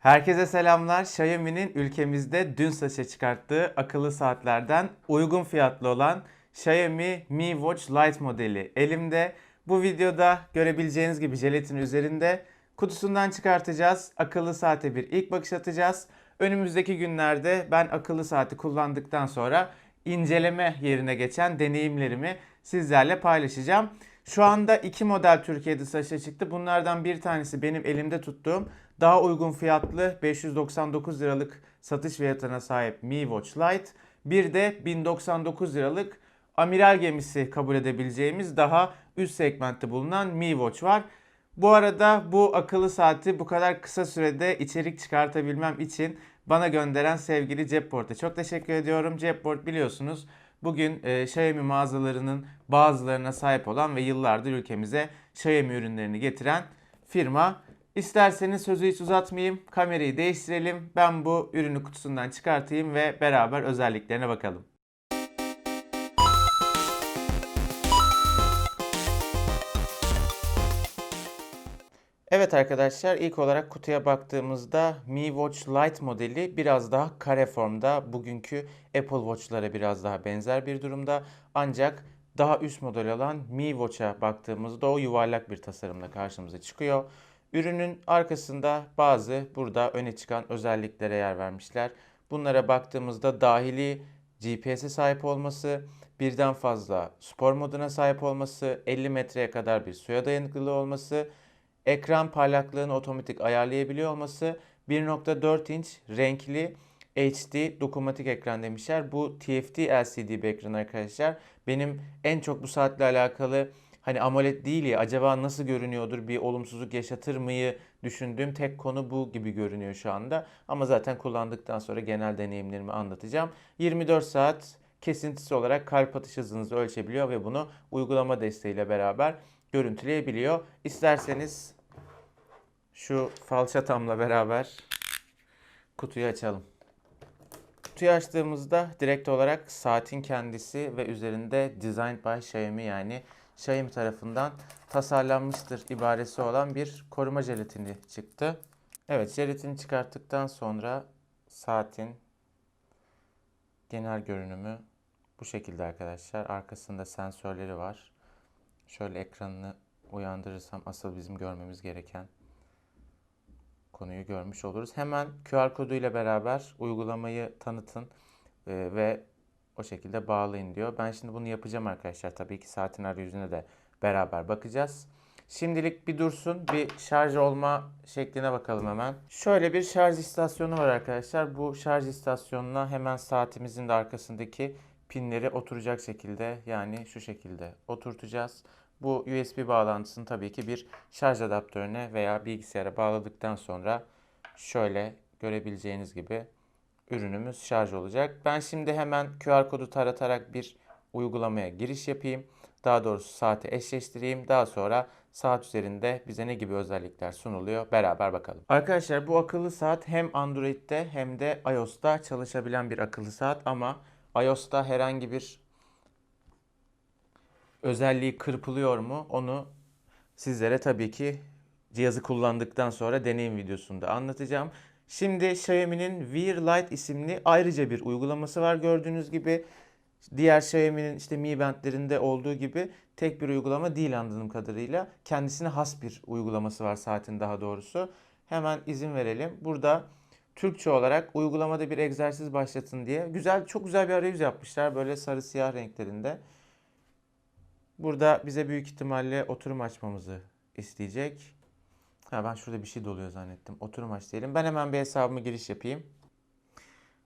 Herkese selamlar. Xiaomi'nin ülkemizde dün satışa çıkarttığı akıllı saatlerden uygun fiyatlı olan Xiaomi Mi Watch Lite modeli elimde. Bu videoda görebileceğiniz gibi jelatin üzerinde kutusundan çıkartacağız. Akıllı saate bir ilk bakış atacağız. Önümüzdeki günlerde ben akıllı saati kullandıktan sonra inceleme yerine geçen deneyimlerimi sizlerle paylaşacağım. Şu anda iki model Türkiye'de satışa çıktı. Bunlardan bir tanesi benim elimde tuttuğum daha uygun fiyatlı 599 liralık satış fiyatına sahip Mi Watch Lite. Bir de 1099 liralık amiral gemisi kabul edebileceğimiz daha üst segmentte bulunan Mi Watch var. Bu arada bu akıllı saati bu kadar kısa sürede içerik çıkartabilmem için bana gönderen sevgili Cepport'a çok teşekkür ediyorum. Cepport biliyorsunuz bugün e, Xiaomi mağazalarının bazılarına sahip olan ve yıllardır ülkemize Xiaomi ürünlerini getiren firma. İsterseniz sözü hiç uzatmayayım, kamerayı değiştirelim. Ben bu ürünü kutusundan çıkartayım ve beraber özelliklerine bakalım. Evet arkadaşlar ilk olarak kutuya baktığımızda Mi Watch Lite modeli biraz daha kare formda. Bugünkü Apple Watch'lara biraz daha benzer bir durumda. Ancak daha üst model olan Mi Watch'a baktığımızda o yuvarlak bir tasarımla karşımıza çıkıyor. Ürünün arkasında bazı burada öne çıkan özelliklere yer vermişler. Bunlara baktığımızda dahili GPS'e sahip olması, birden fazla spor moduna sahip olması, 50 metreye kadar bir suya dayanıklılığı olması, ekran parlaklığını otomatik ayarlayabiliyor olması, 1.4 inç renkli HD dokunmatik ekran demişler. Bu TFT LCD bir ekran arkadaşlar. Benim en çok bu saatle alakalı hani AMOLED değil ya acaba nasıl görünüyordur bir olumsuzluk yaşatır mıyı düşündüğüm tek konu bu gibi görünüyor şu anda. Ama zaten kullandıktan sonra genel deneyimlerimi anlatacağım. 24 saat kesintisi olarak kalp atış hızınızı ölçebiliyor ve bunu uygulama desteğiyle beraber görüntüleyebiliyor. İsterseniz şu falçatamla beraber kutuyu açalım. Kutuyu açtığımızda direkt olarak saatin kendisi ve üzerinde Designed by Xiaomi yani Xiaomi tarafından tasarlanmıştır ibaresi olan bir koruma jelatini çıktı. Evet jelatini çıkarttıktan sonra saatin genel görünümü bu şekilde arkadaşlar. Arkasında sensörleri var. Şöyle ekranını uyandırırsam asıl bizim görmemiz gereken konuyu görmüş oluruz. Hemen QR kodu ile beraber uygulamayı tanıtın e, ve o şekilde bağlayın diyor. Ben şimdi bunu yapacağım arkadaşlar. Tabii ki saatin arayüzüne de beraber bakacağız. Şimdilik bir dursun. Bir şarj olma şekline bakalım hemen. Şöyle bir şarj istasyonu var arkadaşlar. Bu şarj istasyonuna hemen saatimizin de arkasındaki pinleri oturacak şekilde yani şu şekilde oturtacağız. Bu USB bağlantısını tabii ki bir şarj adaptörüne veya bilgisayara bağladıktan sonra şöyle görebileceğiniz gibi ürünümüz şarj olacak. Ben şimdi hemen QR kodu taratarak bir uygulamaya giriş yapayım. Daha doğrusu saati eşleştireyim. Daha sonra saat üzerinde bize ne gibi özellikler sunuluyor beraber bakalım. Arkadaşlar bu akıllı saat hem Android'de hem de iOS'ta çalışabilen bir akıllı saat ama iOS'ta herhangi bir özelliği kırpılıyor mu onu sizlere tabii ki cihazı kullandıktan sonra deneyim videosunda anlatacağım. Şimdi Xiaomi'nin Wear Lite isimli ayrıca bir uygulaması var gördüğünüz gibi. Diğer Xiaomi'nin işte Mi Band'lerinde olduğu gibi tek bir uygulama değil anladığım kadarıyla. Kendisine has bir uygulaması var saatin daha doğrusu. Hemen izin verelim. Burada Türkçe olarak uygulamada bir egzersiz başlatın diye güzel çok güzel bir arayüz yapmışlar böyle sarı siyah renklerinde. Burada bize büyük ihtimalle oturum açmamızı isteyecek. Ha ben şurada bir şey doluyor zannettim. Oturum aç diyelim. Ben hemen bir hesabıma giriş yapayım.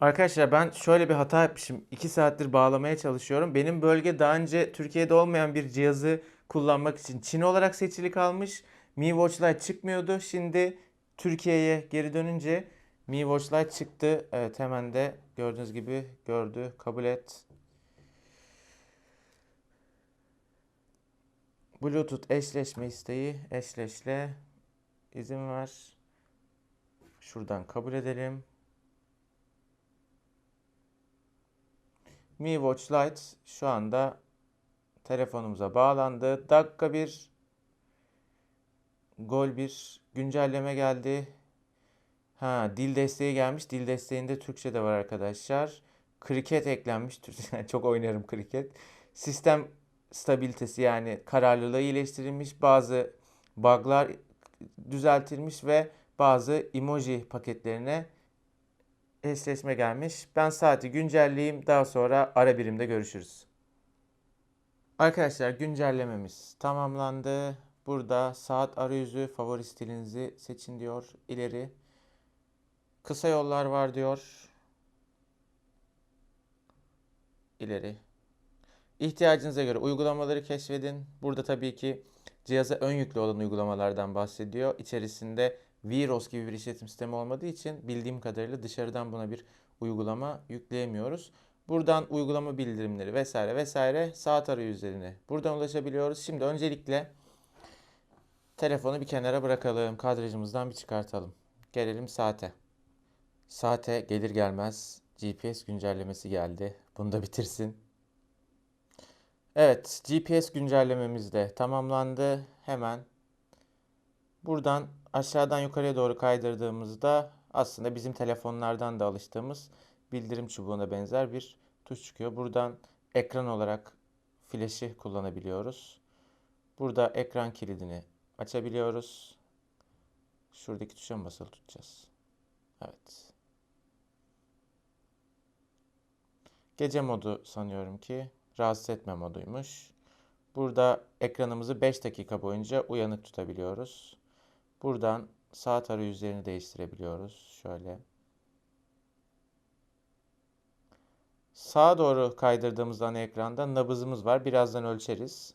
Arkadaşlar ben şöyle bir hata yapmışım. 2 saattir bağlamaya çalışıyorum. Benim bölge daha önce Türkiye'de olmayan bir cihazı kullanmak için Çin olarak seçili kalmış. Mi Watch Lite çıkmıyordu. Şimdi Türkiye'ye geri dönünce Mi Watch Lite çıktı. Evet hemen de gördüğünüz gibi gördü. Kabul et. Bluetooth eşleşme isteği eşleşle izin ver. Şuradan kabul edelim. Mi Watch Lite şu anda telefonumuza bağlandı. Dakika bir gol bir güncelleme geldi. Ha, dil desteği gelmiş. Dil desteğinde Türkçe de var arkadaşlar. Kriket eklenmiş. Çok oynarım kriket. Sistem stabilitesi yani kararlılığı iyileştirilmiş. Bazı bug'lar düzeltilmiş ve bazı emoji paketlerine eşleşme gelmiş. Ben saati güncelleyeyim. Daha sonra ara birimde görüşürüz. Arkadaşlar güncellememiz tamamlandı. Burada saat arayüzü favori stilinizi seçin diyor. İleri. Kısa yollar var diyor. İleri. İhtiyacınıza göre uygulamaları keşfedin. Burada tabii ki cihaza ön yüklü olan uygulamalardan bahsediyor. İçerisinde Virus gibi bir işletim sistemi olmadığı için bildiğim kadarıyla dışarıdan buna bir uygulama yükleyemiyoruz. Buradan uygulama bildirimleri vesaire vesaire saat arayüzlerine buradan ulaşabiliyoruz. Şimdi öncelikle telefonu bir kenara bırakalım. Kadrajımızdan bir çıkartalım. Gelelim saate. Saate gelir gelmez GPS güncellemesi geldi. Bunu da bitirsin. Evet, GPS güncellememiz de tamamlandı. Hemen buradan aşağıdan yukarıya doğru kaydırdığımızda aslında bizim telefonlardan da alıştığımız bildirim çubuğuna benzer bir tuş çıkıyor. Buradan ekran olarak flaşı kullanabiliyoruz. Burada ekran kilidini açabiliyoruz. Şuradaki tuşa mı basılı tutacağız? Evet. Gece modu sanıyorum ki rahatsız etme moduymuş. Burada ekranımızı 5 dakika boyunca uyanık tutabiliyoruz. Buradan saat arayüzlerini değiştirebiliyoruz. Şöyle. Sağa doğru kaydırdığımız ana ekranda nabızımız var. Birazdan ölçeriz.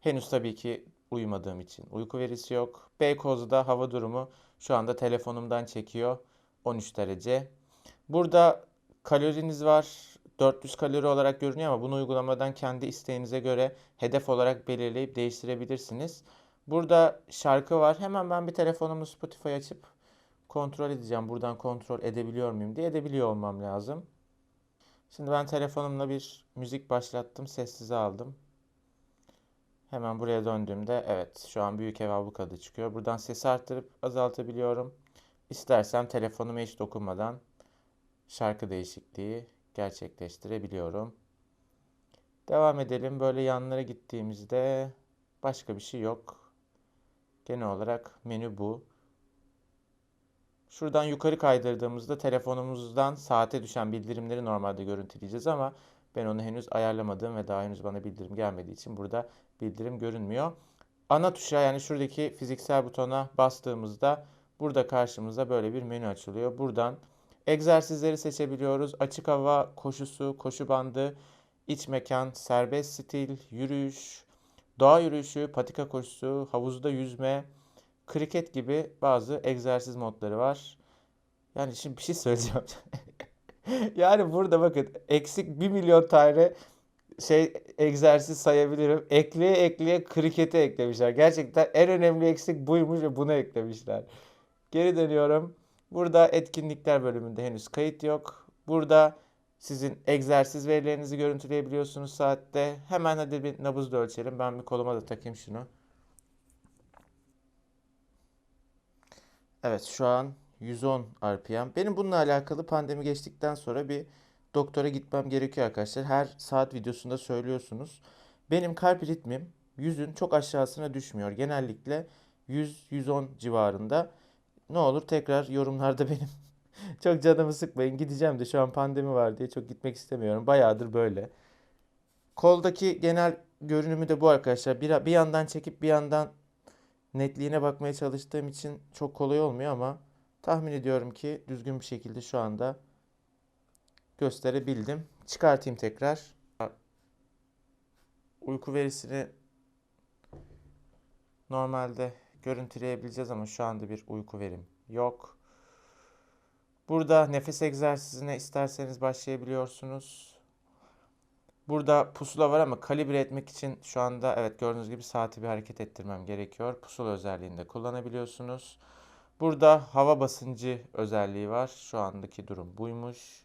Henüz tabii ki uyumadığım için uyku verisi yok. Beykoz'da hava durumu şu anda telefonumdan çekiyor. 13 derece. Burada kaloriniz var. 400 kalori olarak görünüyor ama bunu uygulamadan kendi isteğinize göre hedef olarak belirleyip değiştirebilirsiniz. Burada şarkı var. Hemen ben bir telefonumu Spotify açıp kontrol edeceğim. Buradan kontrol edebiliyor muyum diye edebiliyor olmam lazım. Şimdi ben telefonumla bir müzik başlattım. Sessize aldım. Hemen buraya döndüğümde evet şu an Büyük Ev Abluka'da çıkıyor. Buradan sesi arttırıp azaltabiliyorum. İstersem telefonuma hiç dokunmadan şarkı değişikliği gerçekleştirebiliyorum. Devam edelim. Böyle yanlara gittiğimizde başka bir şey yok. Genel olarak menü bu. Şuradan yukarı kaydırdığımızda telefonumuzdan saate düşen bildirimleri normalde görüntüleyeceğiz ama ben onu henüz ayarlamadım ve daha henüz bana bildirim gelmediği için burada bildirim görünmüyor. Ana tuşa yani şuradaki fiziksel butona bastığımızda burada karşımıza böyle bir menü açılıyor. Buradan egzersizleri seçebiliyoruz. Açık hava koşusu, koşu bandı, iç mekan, serbest stil, yürüyüş, doğa yürüyüşü, patika koşusu, havuzda yüzme, kriket gibi bazı egzersiz modları var. Yani şimdi bir şey söyleyeceğim. Yani burada bakın eksik 1 milyon tane şey egzersiz sayabilirim. Ekleye ekleye kriketi eklemişler. Gerçekten en önemli eksik buymuş ve bunu eklemişler. Geri dönüyorum. Burada etkinlikler bölümünde henüz kayıt yok. Burada sizin egzersiz verilerinizi görüntüleyebiliyorsunuz saatte. Hemen hadi bir nabız da ölçelim. Ben bir koluma da takayım şunu. Evet şu an 110 RPM. Benim bununla alakalı pandemi geçtikten sonra bir doktora gitmem gerekiyor arkadaşlar. Her saat videosunda söylüyorsunuz. Benim kalp ritmim 100'ün çok aşağısına düşmüyor. Genellikle 100-110 civarında. Ne olur tekrar yorumlarda benim çok canımı sıkmayın. Gideceğim de şu an pandemi var diye çok gitmek istemiyorum. Bayağıdır böyle. Koldaki genel görünümü de bu arkadaşlar. Bir, bir yandan çekip bir yandan netliğine bakmaya çalıştığım için çok kolay olmuyor ama tahmin ediyorum ki düzgün bir şekilde şu anda gösterebildim. Çıkartayım tekrar. Uyku verisini normalde görüntüleyebileceğiz ama şu anda bir uyku verim yok. Burada nefes egzersizine isterseniz başlayabiliyorsunuz. Burada pusula var ama kalibre etmek için şu anda evet gördüğünüz gibi saati bir hareket ettirmem gerekiyor. Pusula özelliğinde kullanabiliyorsunuz. Burada hava basıncı özelliği var. Şu andaki durum buymuş.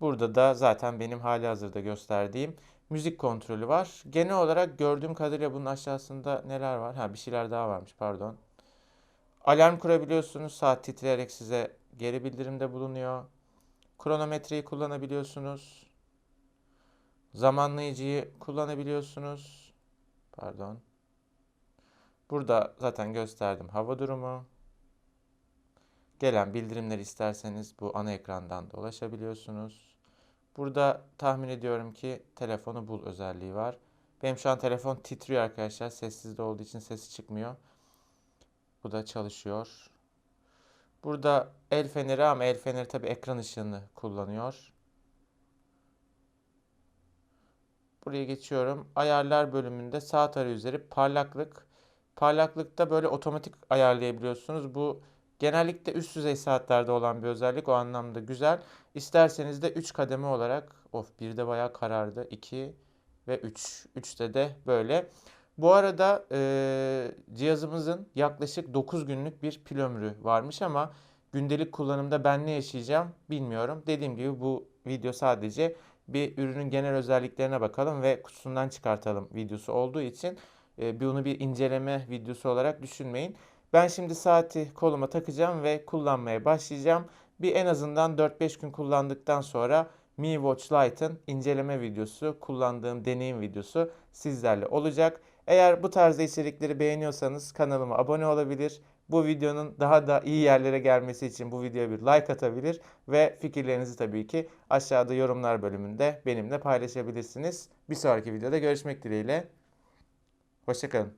Burada da zaten benim hali hazırda gösterdiğim müzik kontrolü var. Genel olarak gördüğüm kadarıyla bunun aşağısında neler var? Ha bir şeyler daha varmış pardon. Alarm kurabiliyorsunuz. Saat titreyerek size geri bildirimde bulunuyor. Kronometreyi kullanabiliyorsunuz. Zamanlayıcıyı kullanabiliyorsunuz. Pardon. Burada zaten gösterdim hava durumu. Gelen bildirimleri isterseniz bu ana ekrandan da ulaşabiliyorsunuz. Burada tahmin ediyorum ki telefonu bul özelliği var. Benim şu an telefon titriyor arkadaşlar. Sessizde olduğu için sesi çıkmıyor. Bu da çalışıyor. Burada el feneri ama el feneri tabi ekran ışığını kullanıyor. Buraya geçiyorum. Ayarlar bölümünde sağ tarayüzleri parlaklık. Parlaklıkta böyle otomatik ayarlayabiliyorsunuz. Bu genellikle üst düzey saatlerde olan bir özellik. O anlamda güzel. İsterseniz de 3 kademe olarak of bir de bayağı karardı. 2 ve 3. 3'te de böyle. Bu arada e, cihazımızın yaklaşık 9 günlük bir pil ömrü varmış ama gündelik kullanımda ben ne yaşayacağım bilmiyorum. Dediğim gibi bu video sadece bir ürünün genel özelliklerine bakalım ve kutusundan çıkartalım videosu olduğu için e, bunu bir inceleme videosu olarak düşünmeyin. Ben şimdi saati koluma takacağım ve kullanmaya başlayacağım. Bir en azından 4-5 gün kullandıktan sonra Mi Watch Lite'ın inceleme videosu, kullandığım deneyim videosu sizlerle olacak. Eğer bu tarzda içerikleri beğeniyorsanız kanalıma abone olabilir. Bu videonun daha da iyi yerlere gelmesi için bu videoya bir like atabilir ve fikirlerinizi tabii ki aşağıda yorumlar bölümünde benimle paylaşabilirsiniz. Bir sonraki videoda görüşmek dileğiyle. Hoşçakalın.